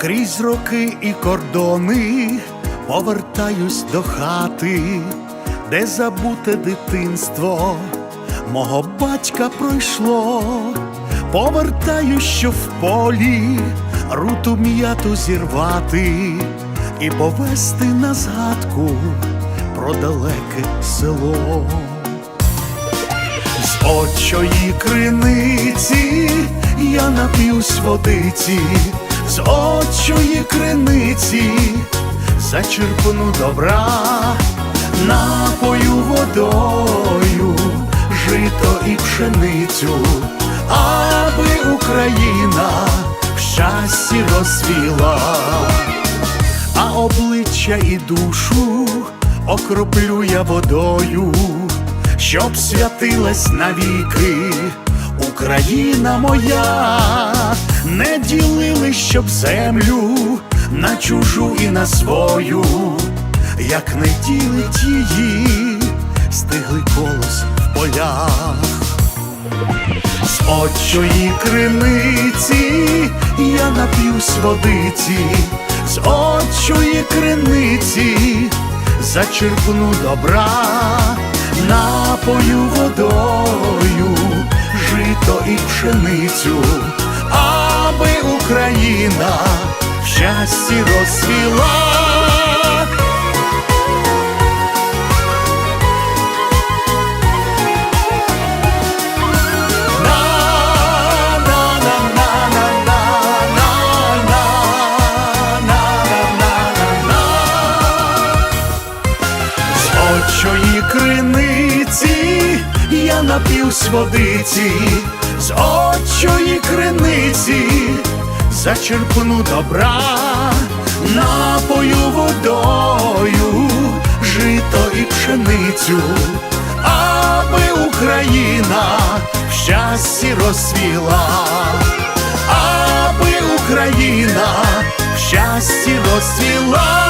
Крізь роки і кордони повертаюсь до хати, де забуте дитинство мого батька пройшло. Повертаюсь, що в полі руту м'яту зірвати і повести на згадку про далеке село. З очої криниці я нап'юсь водиці, з очої криниці зачерпну добра, напою водою, жито і пшеницю, аби Україна в щасті розсвіла. А обличчя і душу окроплю я водою, щоб святилась навіки Україна моя, не ділили, щоб землю на чужу і на свою, як не ділить її, стиглий колос в полях. З очої криниці я нап'юсь водиці, з очої криниці зачерпну добра, напою водою, жито і пшеницю, щасті розсвіла. З очої криниці я нап'юсь водиці, з очої криниці зачерпну добра, напою водою, жито і пшеницю, аби Україна в щасті розсвіла, аби Україна в щасті розсвіла.